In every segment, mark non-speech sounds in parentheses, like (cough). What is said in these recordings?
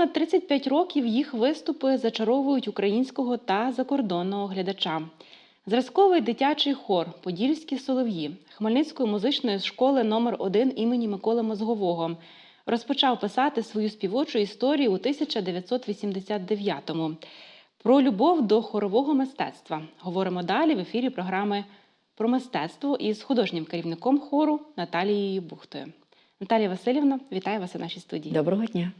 понад 35 років їх виступи зачаровують українського та закордонного глядача. Зразковий дитячий хор Подільські солов'ї Хмельницької музичної школи номер 1 імені Миколи Мозгового розпочав писати свою співочу історію у 1989-му. Про любов до хорового мистецтва говоримо далі в ефірі програми про мистецтво із художнім керівником хору Наталією Бухтою. Наталія Васильівна, вітаю вас у нашій студії. Доброго дня.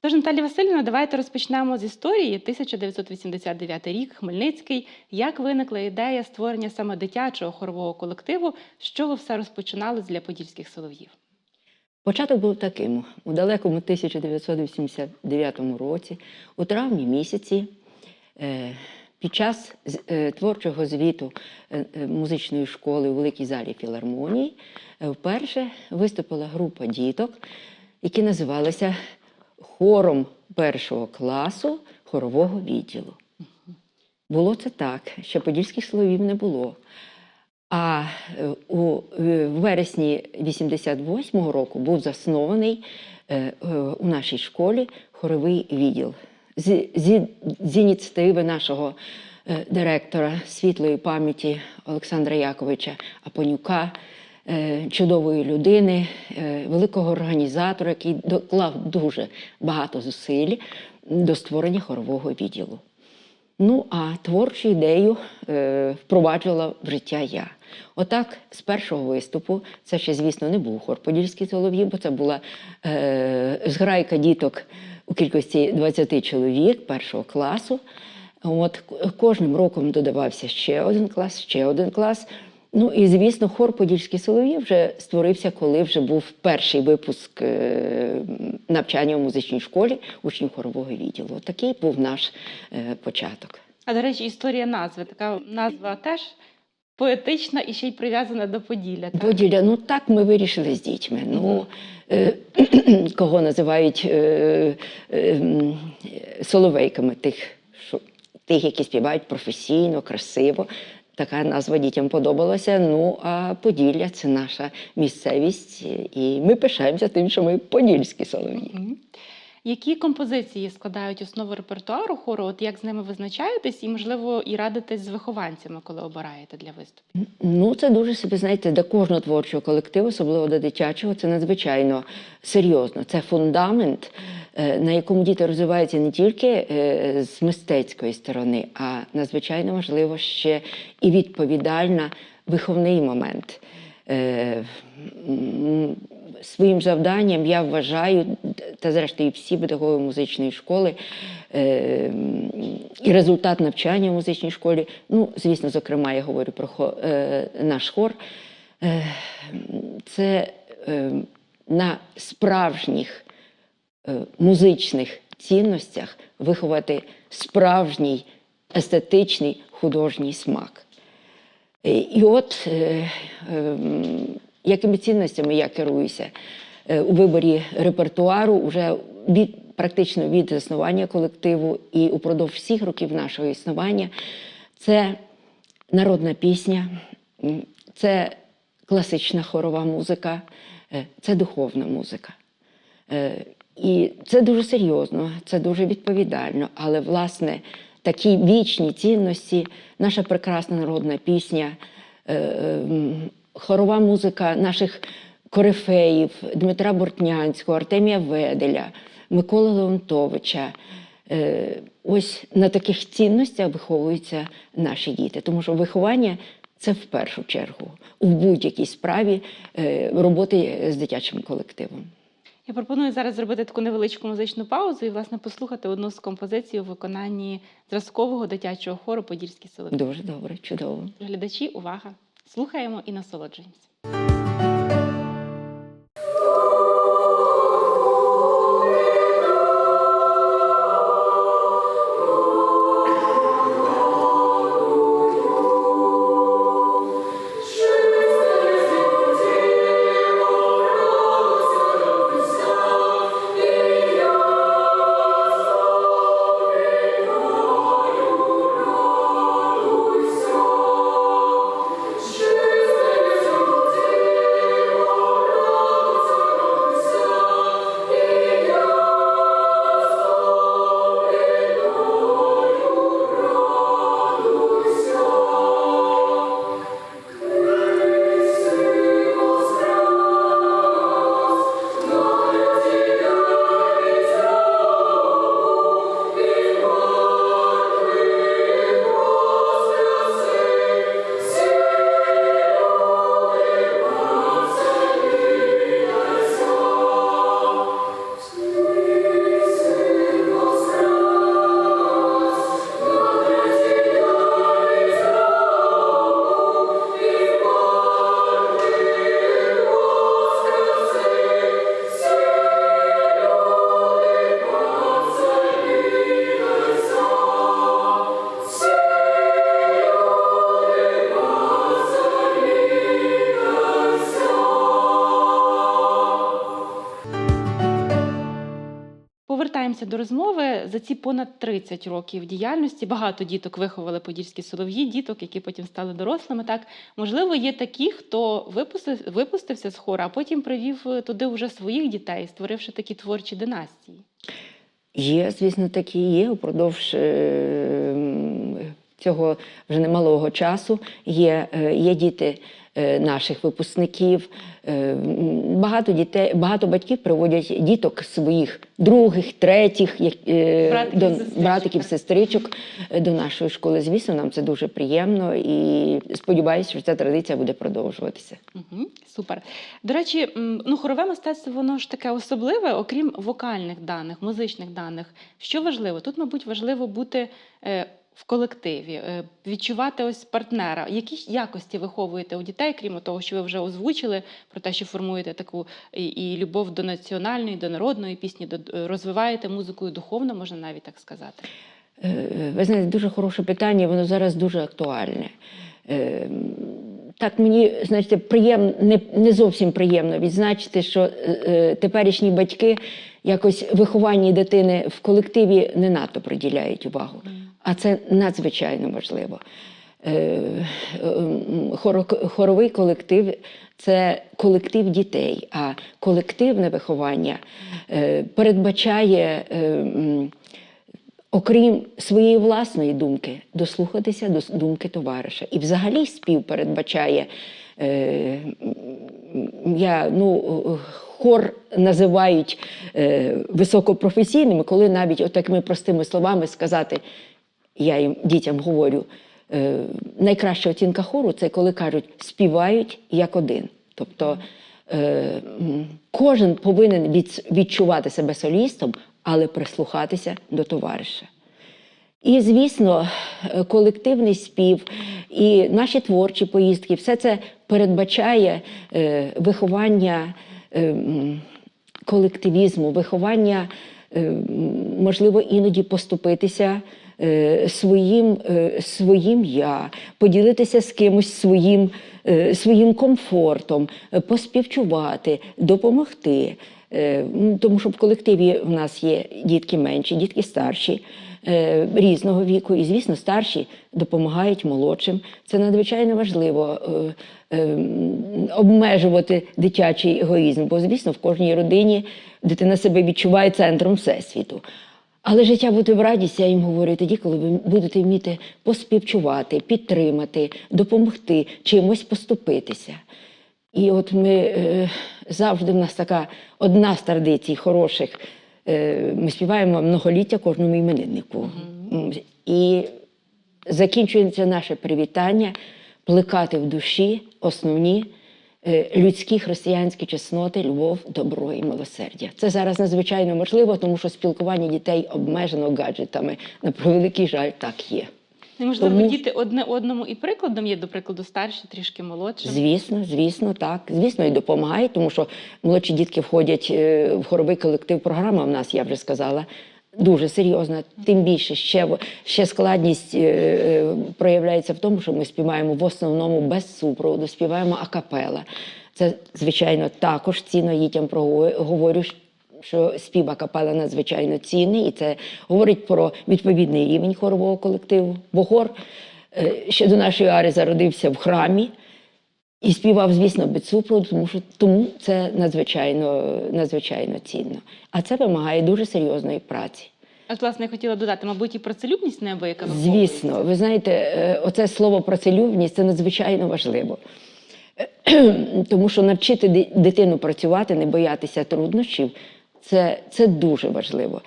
Тож, Наталія Васильівна, давайте розпочнемо з історії. 1989 рік, Хмельницький. Як виникла ідея створення саме дитячого хорового колективу? З чого все розпочиналось для подільських солов'їв? Початок був таким: у далекому 1989 році, у травні місяці, е, під час е, творчого звіту е, музичної школи у великій залі філармонії вперше виступила група діток, які називалися хором першого класу хорового відділу. Було це так, що подільських словів не було. А е, у е, вересні 88-го року був заснований е, у нашій школі хоровий відділ. З, ініціативи нашого директора світлої пам'яті Олександра Яковича Апонюка, чудової людини, е, великого організатора, який доклав дуже багато зусиль до створення хорового відділу. Ну, а творчу ідею е, впроваджувала в життя я. Отак, з першого виступу, це ще, звісно, не був хор Подільський солов'ї, бо це була е, зграйка діток у кількості 20 чоловік першого класу. От, кожним роком додавався ще один клас, ще один клас. Ну і звісно, хор Подільський солов'ї вже створився, коли вже був перший випуск е, навчання у музичній школі учнів хорового відділу. Такий був наш е, початок. А до речі, історія назви. Така назва теж поетична і ще й прив'язана до Поділля. так? Поділля, ну так ми вирішили з дітьми. Ну, е, (clears throat) кого називають е, е, соловейками, тих, що, тих, які співають професійно, красиво. Така назва дітям подобалася. Ну, а Поділля це наша місцевість, і ми пишаємося тим, що ми подільські солов'ї. Які композиції складають основу репертуару хору? От як з ними визначаєтесь, і можливо і радитесь з вихованцями, коли обираєте для виступів? Ну, це дуже собі, знаєте, для кожного творчого колективу, особливо до дитячого, це надзвичайно серйозно. Це фундамент, е, на якому діти розвиваються не тільки е, з мистецької сторони, а надзвичайно важливо ще і відповідальна виховний момент. Своїм завданням я вважаю, та зрештою всі педагоги музичної школи, е, і результат навчання в музичній школі, ну, звісно, зокрема, я говорю про е, наш хор, е, це е, на справжніх е, музичних цінностях виховати справжній естетичний художній смак. Е, І от е, е, м, якими цінностями я керуюся Е, у виборі репертуару вже від, практично від заснування колективу і упродовж всіх років нашого існування. Це народна пісня, це класична хорова музика, е, це духовна музика. Е, І це дуже серйозно, це дуже відповідально. Але, власне, такі вічні цінності, наша прекрасна народна пісня, е, м, хорова музика наших корифеїв Дмитра Бортнянського, Артемія Веделя, Миколи Леонтовича. Е, Ось на таких цінностях виховуються наші діти, тому що виховання це в першу чергу у будь-якій справі е, роботи з дитячим колективом. Я пропоную зараз зробити таку невеличку музичну паузу і, власне, послухати одну з композицій у виконанні зразкового дитячого хору Подільські солов'ї. Дуже добре, чудово. Глядачі, увага! Слухаємо і насолоджуємося. Розмови, за ці понад 30 років діяльності багато діток виховали подільські солов'ї, діток, які потім стали дорослими. Так можливо, є такі, хто випустив, випустився з хора, а потім привів туди вже своїх дітей, створивши такі творчі династії. Є, звісно, такі є упродовж е, цього вже немалого часу. Є, е, є діти е, наших випускників. Е, Багато дітей, багато батьків приводять діток своїх других, третіх, Братиків, до, сестричок, братиків, сестричок до нашої школи. Звісно, нам це дуже приємно і сподіваюся, що ця традиція буде продовжуватися. Угу, супер. До речі, ну хорове мистецтво воно ж таке особливе, окрім вокальних даних, музичних даних. Що важливо? Тут, мабуть, важливо бути в колективі, е, відчувати ось партнера. Які якості виховуєте у дітей, крім того, що ви вже озвучили про те, що формуєте таку і, любов до національної, до народної пісні, до е, розвиваєте музикою духовно, можна навіть так сказати. Е, Ви знаєте, дуже хороше питання, воно зараз дуже актуальне. Так мені, знаєте, приємно, не, не зовсім приємно відзначити, що е, теперішні батьки якось вихованні дитини в колективі не надто приділяють увагу. А це надзвичайно важливо. Е, е, Хоровий колектив це колектив дітей, а колективне виховання е, передбачає. окрім своєї власної думки, дослухатися до думки товариша. І взагалі спів передбачає. Я, ну, хор називають е, високопрофесійним, коли навіть отакими простими словами сказати, я їм дітям говорю, е, найкраща оцінка хору це коли кажуть, співають як один. Тобто е, кожен повинен від, відчувати себе солістом, але прислухатися до товариша. І, звісно, е, колективний спів і наші творчі поїздки, все це передбачає е, виховання е, колективізму, виховання, е, можливо, іноді поступитися своїм, е, своїм я, поділитися з кимось своїм, е, своїм комфортом, е, поспівчувати, допомогти. Е, Тому що в колективі в нас є дітки менші, дітки старші, е, різного віку. І, звісно, старші допомагають молодшим. Це надзвичайно важливо е, е, обмежувати дитячий егоїзм, бо, звісно, в кожній родині дитина себе відчуває центром всесвіту. Але життя буде в радість, я їм говорю тоді, коли ви будете вміти поспівчувати, підтримати, допомогти, чимось поступитися. І от ми е, завжди в нас така одна з традицій хороших. Е, ми співаємо многоліття кожному імениннику. М, І закінчується наше привітання плекати в душі основні людські християнські чесноти, любов, добро і милосердя. Це зараз надзвичайно можливо, тому що спілкування дітей обмежено гаджетами. На превеликий жаль, так є. Можливо, Тому- діти одне одному і прикладом є, до прикладу, старші, трішки молодші. Звісно, звісно, так. Звісно, і допомагають, тому що молодші дітки входять е, в хоровий колектив. Програма в нас, я вже сказала, дуже серйозна. Тим більше ще, ще складність е, е, проявляється в тому, що ми співаємо в основному без супроводу, співаємо акапела. Це, звичайно, також цінно я дітям говорю, що спів акапела надзвичайно цінний, і це говорить про відповідний рівень хорового колективу. Бо хор е, ще до нашої ари зародився в храмі. І співав, звісно, без супроводу, тому що тому це надзвичайно, надзвичайно цінно. А це вимагає дуже серйозної праці. От, власне, я хотіла додати, мабуть, і працелюбність неабияка Звісно, ви знаєте, е, оце слово працелюбність це надзвичайно важливо. (clears throat) Тому що навчити дитину працювати, не боятися труднощів, це, це дуже важливо.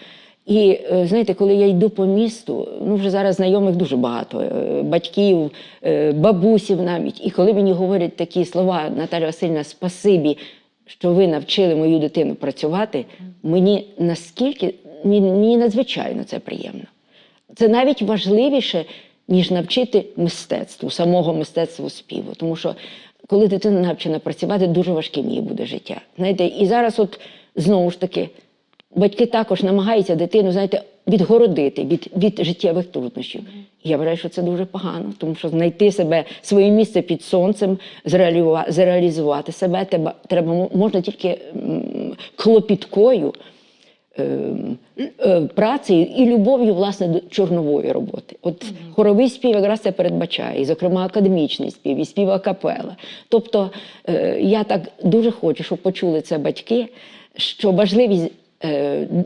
І е, знаєте, коли я йду по місту, ну вже зараз знайомих дуже багато, е, батьків, е, бабусів навіть. І коли мені говорять такі слова, Наталя Васильівна, спасибі, що ви навчили мою дитину працювати, мені наскільки мені, надзвичайно це приємно. Це навіть важливіше, ніж навчити мистецтву, самого мистецтву співу. Тому що коли дитина навчена працювати, дуже важким їй буде життя. Знаєте, і зараз, от знову ж таки, батьки також намагаються дитину, знаєте, відгородити від, від життєвих труднощів. Я вважаю, що це дуже погано, тому що знайти себе, своє місце під сонцем, зреалізувати, себе треба, треба можна тільки клопіткою ем, е, працею і любов'ю власне до чорнової роботи. От хоровий спів якраз це передбачає, і, зокрема, академічний спів, і спів акапела. Тобто е, я так дуже хочу, щоб почули це батьки, що важливість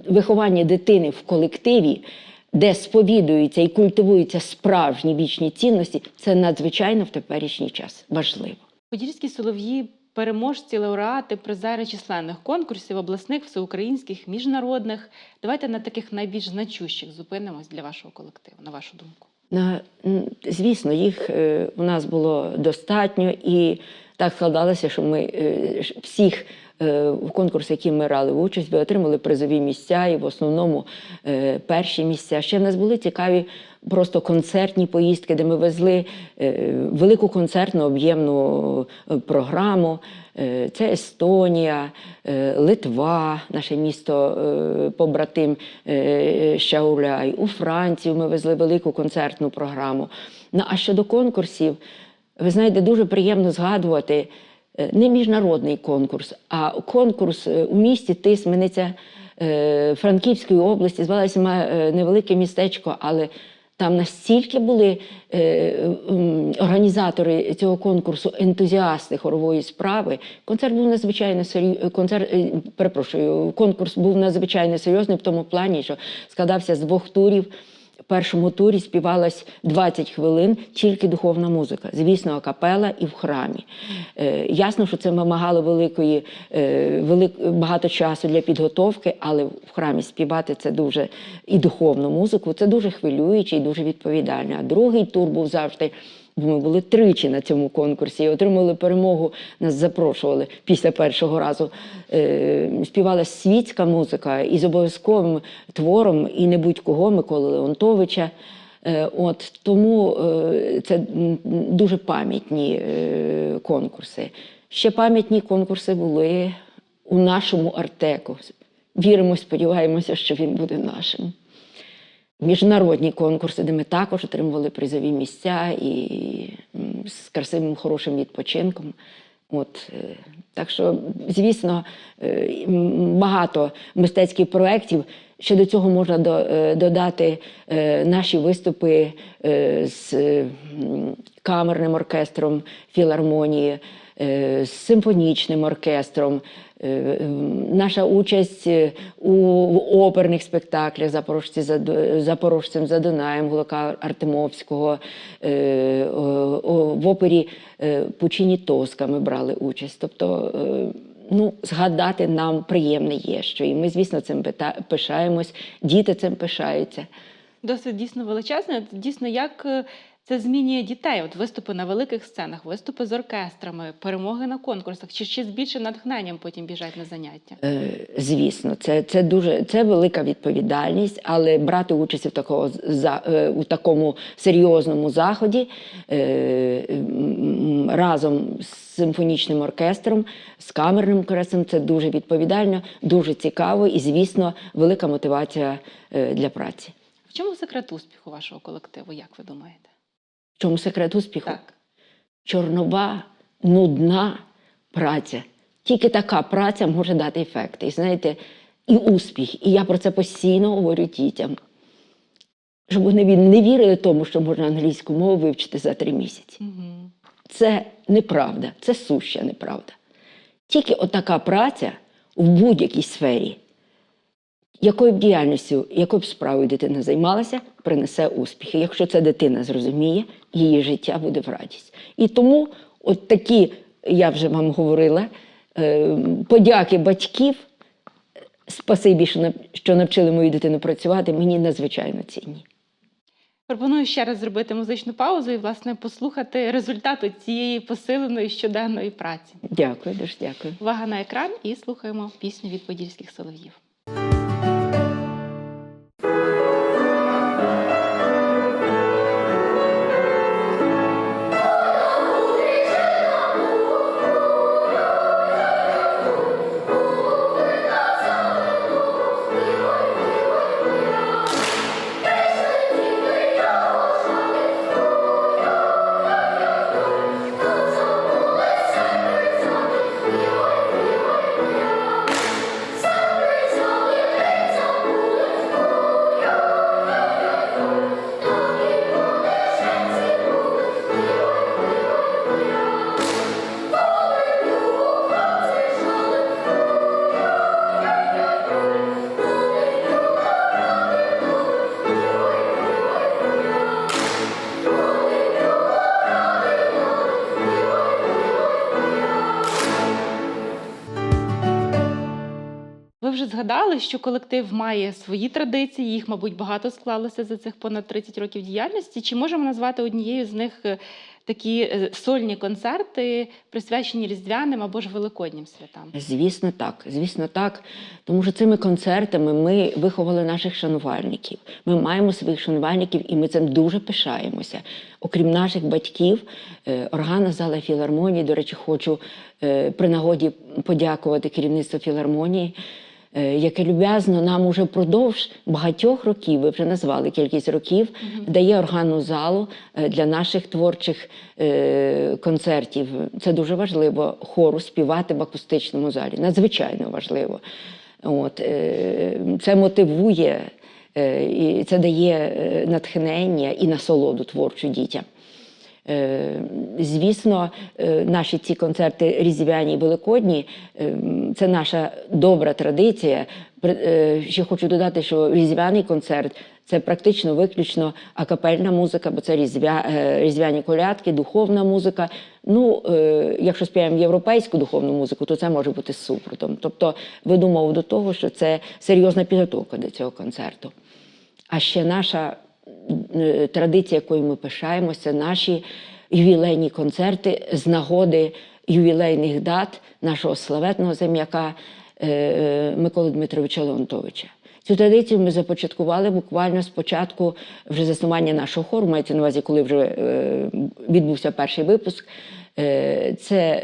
виховання дитини в колективі. Де сповідуються і культивуються справжні вічні цінності, це надзвичайно в теперішній час важливо. Подільські солов'ї переможці, лауреати, призери численних конкурсів, обласних, всеукраїнських, міжнародних. Давайте на таких найбільш значущих зупинимось для вашого колективу, на вашу думку. На, звісно, їх е, у нас було достатньо, і так складалося, що ми е, всіх е, в конкурсі, які ми брали участь, ви отримали призові місця і в основному е, перші місця. Ще в нас були цікаві просто концертні поїздки, де ми везли е, велику концертну об'ємну е, програму. Е, Це Естонія, е, Литва, наше місто е, побратим е, Шауляй. У Францію ми везли велику концертну програму. Ну, а щодо конкурсів, ви знаєте, дуже приємно згадувати е, не міжнародний конкурс, а конкурс е, у місті Тисмениця е, Франківської області. Звалося е, невелике містечко, але там настільки були е, організатори цього конкурсу ентузіасти хорової справи. Концерт був надзвичайно серйозний. Концерт, е, перепрошую, конкурс був надзвичайно серйозний в тому плані, що складався з двох турів. Першому турі співалась 20 хвилин тільки духовна музика, звісно, акапела і в храмі. Е, ясно, що це вимагало великої, е, велик, багато часу для підготовки, але в храмі співати це дуже і духовну музику, це дуже хвилююче і дуже відповідально. А другий тур був завжди. Бо ми були тричі на цьому конкурсі і отримали перемогу. Нас запрошували після першого разу. Е, співала світська музика із обов'язковим твором і не будь-кого Миколи Леонтовича. Е, От тому е, це дуже пам'ятні конкурси. Ще пам'ятні конкурси були у нашому Артеку. Віримо, сподіваємося, що він буде нашим. Міжнародні конкурси, де ми також отримували призові місця і з красивим хорошим відпочинком. От, е, так що, звісно, е, багато мистецьких проєктів. Ще до цього можна е, додати наші виступи з камерним оркестром філармонії, з симфонічним оркестром. Е, м, Наша участь е, у оперних спектаклях «Запорожці за Запорожцем за Дунаєм Гулака Артемовського, е, в опері е, Пучині Тоска ми брали участь. Тобто, е, ну, згадати нам приємне є, що і ми, звісно, цим пишаємось, діти цим пишаються. Досить дійсно величезне. Дійсно, як е, це змінює дітей? От виступи на великих сценах, виступи з оркестрами, перемоги на конкурсах, чи ще з більшим натхненням потім біжать на заняття? Е, Звісно, це, це дуже це велика відповідальність, але брати участь у такого за е, у такому серйозному заході е, разом з симфонічним оркестром, з камерним оркестром це дуже відповідально, дуже цікаво і, звісно, велика мотивація е, для праці. В чому секрет успіху вашого колективу, як ви думаєте? В чому секрет успіху? Так. чорнова, нудна праця. Тільки така праця може дати ефекти. І знаєте, і успіх. І я про це постійно говорю дітям. Щоб вони не вірили тому, що можна англійську мову вивчити за три місяці. Угу. Це неправда, це суща неправда. Тільки отака праця в будь-якій сфері, якою б діяльністю, якою б справою дитина займалася, принесе успіхи. Якщо це дитина зрозуміє, її життя буде в радість. І тому, от такі, я вже вам говорила, е, подяки батьків, спасибі, що нав- що навчили мою дитину працювати, мені надзвичайно цінні. Пропоную ще раз зробити музичну паузу і, власне, послухати результати цієї посиленої щоденної праці. Дякую, дуже дякую. Увага на екран і слухаємо пісню від подільських солов'їв. Згадали, що колектив має свої традиції, їх, мабуть, багато склалося за цих понад 30 років діяльності. Чи можемо назвати однією з них е, такі е, сольні концерти, присвячені різдвяним або ж великоднім святам? Звісно, так. Звісно, так. Тому що цими концертами ми виховали наших шанувальників. Ми маємо своїх шанувальників, і ми цим дуже пишаємося. Окрім наших батьків, е, органна зала філармонії, до речі, хочу при нагоді подякувати керівництву філармонії. Е, Яке люб'язно нам уже впродовж багатьох років, ви вже назвали кількість років, дає органну залу е, для наших творчих е, концертів. Це дуже важливо хору співати в акустичному залі. Надзвичайно важливо. От, це мотивує і це дає натхнення і насолоду творчу дітям. Е, Звісно, е, наші ці концерти різдвяні і великодні е, це наша добра традиція. Ще хочу додати, що різдвяний концерт це практично виключно акапельна музика, бо це різдвя, різдвяні колядки, духовна музика. Ну, якщо співаємо європейську духовну музику, то це може бути з супротом. Тобто видумав до того, що це серйозна підготовка до цього концерту. А ще наша традиція, якою ми пишаємося, наші ювілейні концерти з нагоди ювілейних дат нашого славетного зем'яка е, Миколи Дмитровича Леонтовича. Цю традицію ми започаткували буквально з початку вже заснування нашого хору, мається на увазі, коли вже е, відбувся перший випуск. Е, Це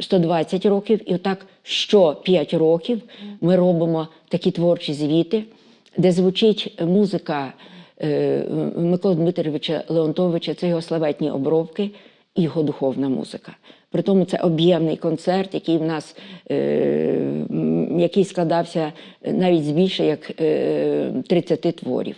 120 років, і отак що 5 років ми робимо такі творчі звіти, де звучить музика е, Миколи Дмитровича Леонтовича, це його славетні обробки і його духовна музика. При тому це об'ємний концерт, який в нас е, який складався навіть з більше як е, 30 творів.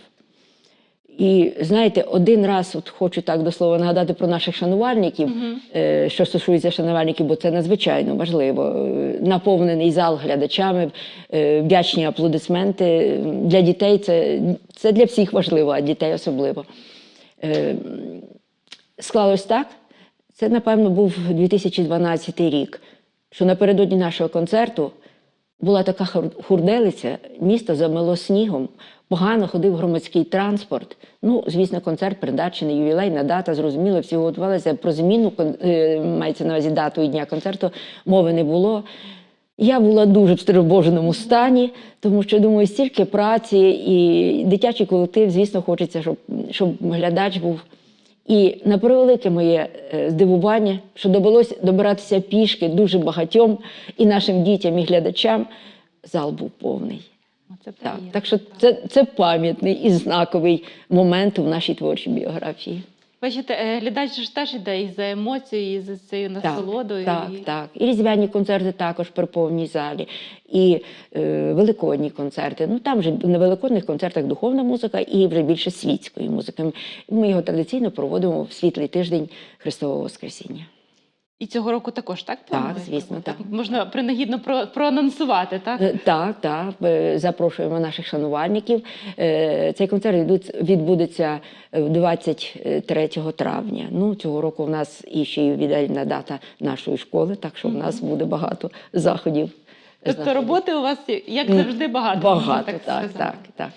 І знаєте, один раз от хочу так до слова нагадати про наших шанувальників, е, що стосується шанувальників, бо це надзвичайно важливо. Е, Наповнений зал глядачами, е, вдячні аплодисменти. Для дітей це, це для всіх важливо, а дітей особливо. Склалось так. Це, напевно, був 2012 рік, що напередодні нашого концерту була така хурделиця, місто замело снігом, погано ходив громадський транспорт. Ну, звісно, концерт придачений, ювілейна дата, зрозуміло, всі готувалися. Про зміну е, мається на увазі дату і дня концерту, мови не було. Я була дуже в стривоженому стані, тому що думаю, стільки праці і дитячий колектив, звісно, хочеться, щоб, щоб глядач був. І на превелике моє е, здивування, що довелося добиратися пішки дуже багатьом і нашим дітям, і глядачам, зал був повний. Оце Так, так що це, це пам'ятний і знаковий момент в нашій творчій біографії. Бачите, е, глядач ж теж іде і за емоцією, і за цією насолодою. Так, і... так. І різдвяні концерти також при повній залі, і е, великодні концерти. Ну там вже на великодних концертах духовна музика і вже більше світської музики. Ми його традиційно проводимо в світлий тиждень Христового Воскресіння. І цього року також, так? плануєте? звісно, так. Можна принагідно про, проанонсувати, так? Е, Так, так. Запрошуємо наших шанувальників. Е, Цей концерт відбудеться- відбудеться е, 23 травня. Ну, цього року в нас і ще ювілейна дата нашої школи, так що в нас буде багато заходів. Тобто роботи у вас, як завжди, багато. Багато, так, так, так, так.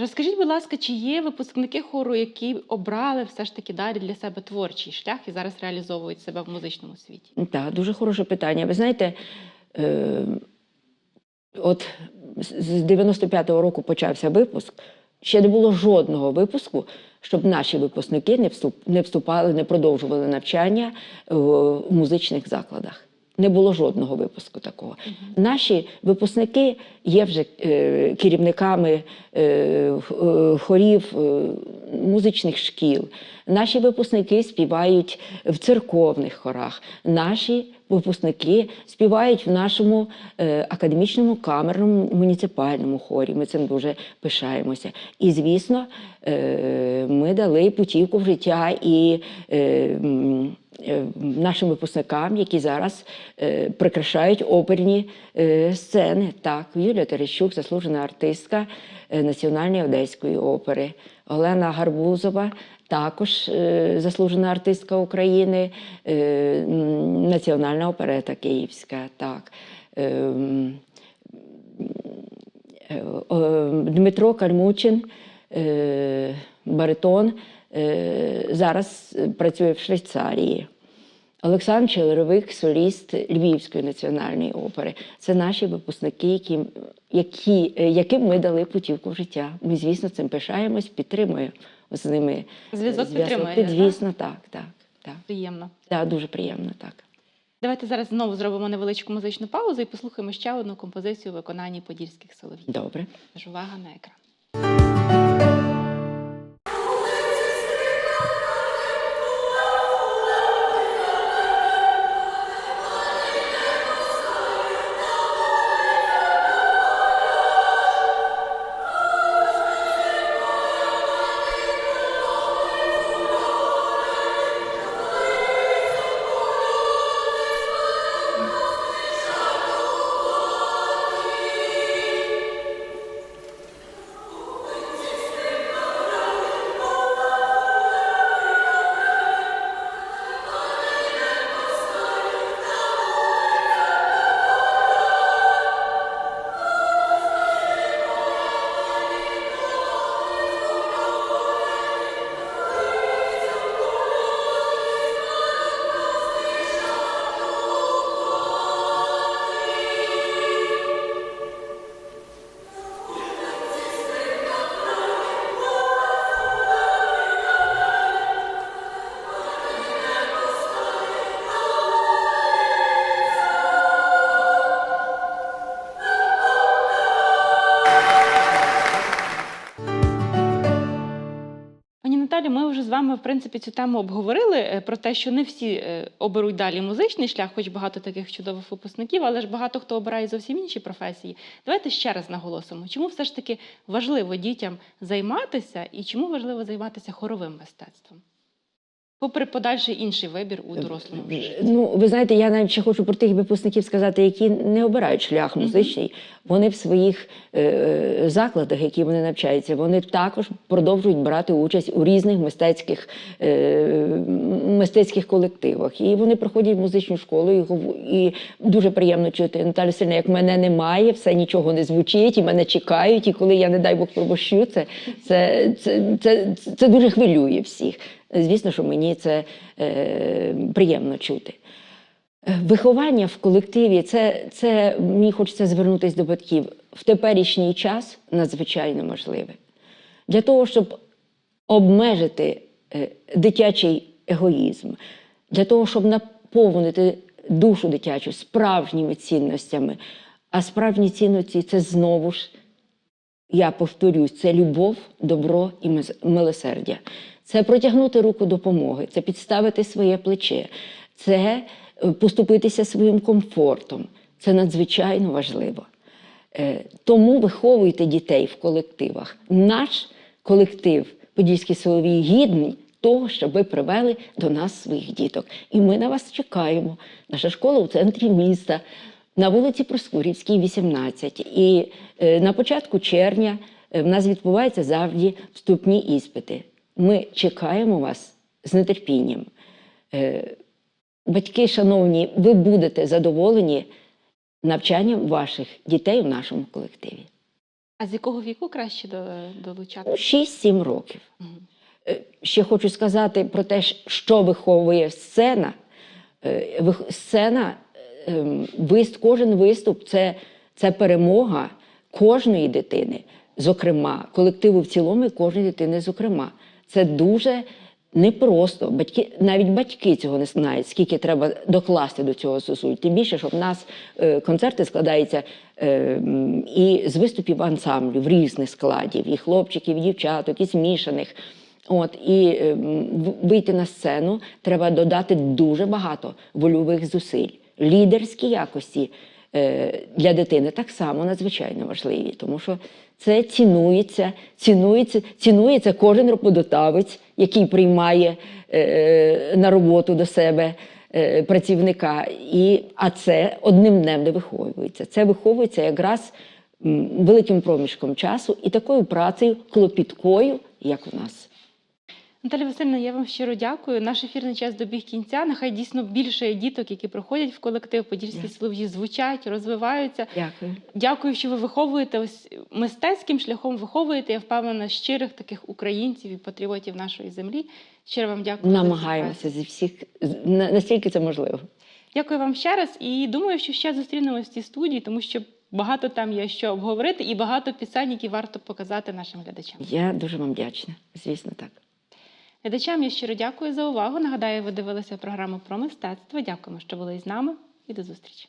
Розкажіть, будь ласка, чи є випускники хору, які обрали все ж таки далі для себе творчий шлях і зараз реалізовують себе в музичному світі? Так, дуже хороше питання. Ви знаєте, е, от з- з 95-го року почався випуск. Ще не було жодного випуску, щоб наші випускники не вступали, не продовжували навчання е, в музичних закладах. Не було жодного випуску такого. Наші випускники є вже е, керівниками е, е, хорів е, музичних шкіл. Наші випускники співають в церковних хорах. Наші випускники співають в нашому е, академічному камерному муніципальному хорі. Ми цим дуже пишаємося. І, звісно, е, ми дали путівку в життя і е, нашим випускникам, які зараз е, прикрашають оперні е, сцени. Так, Юлія Терещук, заслужена артистка Національної одеської опери, Олена Гарбузова. Також е, заслужена артистка України, е, Національна оперета Київська. Так. Е, Дмитро Кальмучин, баритон, зараз працює в Швейцарії. Олександр Челеровик, соліст Львівської національної опери. Це наші випускники, які, які, яким ми дали путівку в життя. Ми, звісно, цим пишаємось, підтримуємо з ними. Зв'язок підтримуєте, Підвісно, так, так, так. Приємно. Так, дуже приємно, так. Давайте зараз знову зробимо невеличку музичну паузу і послухаємо ще одну композицію у виконанні подільських солов'їв. Добре. Тож увага на екран. Вами в принципі цю тему обговорили е, про те, що не всі е, оберуть далі музичний шлях, хоч багато таких чудових випускників, але ж багато хто обирає зовсім інші професії. Давайте ще раз наголосимо, чому все ж таки важливо дітям займатися і чому важливо займатися хоровим мистецтвом, попри подальший інший вибір у дорослому вже житті. Ну, ви знаєте, я навіть ще хочу про тих випускників сказати, які не обирають шлях музичний. Вони в своїх е, закладах, які вони навчаються, вони також продовжують брати участь у різних мистецьких, е, мистецьких колективах. І вони проходять музичну школу, і, і дуже приємно чути Наталя Сильна, як мене немає, все нічого не звучить, і мене чекають. І коли я, не дай Бог, пробощу, це, це, це, це, це дуже хвилює всіх. Звісно, що мені це е, приємно чути. Е, Виховання в колективі це, це мені хочеться звернутися до батьків в теперішній час надзвичайно можливе. Для того, щоб обмежити е, дитячий егоїзм, для того, щоб наповнити душу дитячу справжніми цінностями. А справжні цінності це знову ж я повторюсь, це любов, добро і милосердя. Це протягнути руку допомоги, це підставити своє плече, це е, поступитися своїм комфортом. Це надзвичайно важливо. Е, Тому виховуйте дітей в колективах. Наш колектив Подільський Соловій гідний того, щоб ви привели до нас своїх діток. І ми на вас чекаємо. Наша школа у центрі міста, на вулиці Проскурівській, 18. І е, на початку червня е, в нас відбуваються завжди вступні іспити. Ми чекаємо вас з нетерпінням. Е, Батьки, шановні, ви будете задоволені навчанням ваших дітей в нашому колективі. А з якого віку краще долучати? Ну, 6-7 років. Ще хочу сказати про те, що виховує сцена. Сцена, вист, кожен виступ це, це перемога кожної дитини, зокрема, колективу в цілому і кожної дитини, зокрема. Це дуже непросто. Батьки, навіть батьки цього не знають, скільки треба докласти до цього зусиль. Тим більше, що в нас е, концерти складаються е, і з виступів ансамблів різних складів, і хлопчиків, і дівчаток, і змішаних. От і е, вийти на сцену треба додати дуже багато вольових зусиль. Лідерські якості е, для дитини так само надзвичайно важливі, тому що це цінується, цінується, цінується кожен роботодавець, який приймає е, на роботу до себе е, працівника. І, а це одним днем не виховується. Це виховується якраз великим проміжком часу і такою працею клопіткою, як у нас. Наталя Васильівна, я вам щиро дякую. Наш ефірний час добіг кінця. Нехай дійсно більше діток, які приходять в колектив, подільські Дякую. звучать, розвиваються. Дякую. Дякую, що ви виховуєте ось мистецьким шляхом виховуєте. Я впевнена, щирих таких українців і патріотів нашої землі. Щиро вам дякую. Намагаємося зі всіх настільки це можливо. Дякую вам ще раз. І думаю, що ще зустрінемось в цій студії, тому що багато там є що обговорити, і багато пісень, які варто показати нашим глядачам. Я дуже вам вдячна. Звісно, так. Глядачам я щиро дякую за увагу. Нагадаю, ви дивилися програму про мистецтво. Дякуємо, що були з нами, і до зустрічі.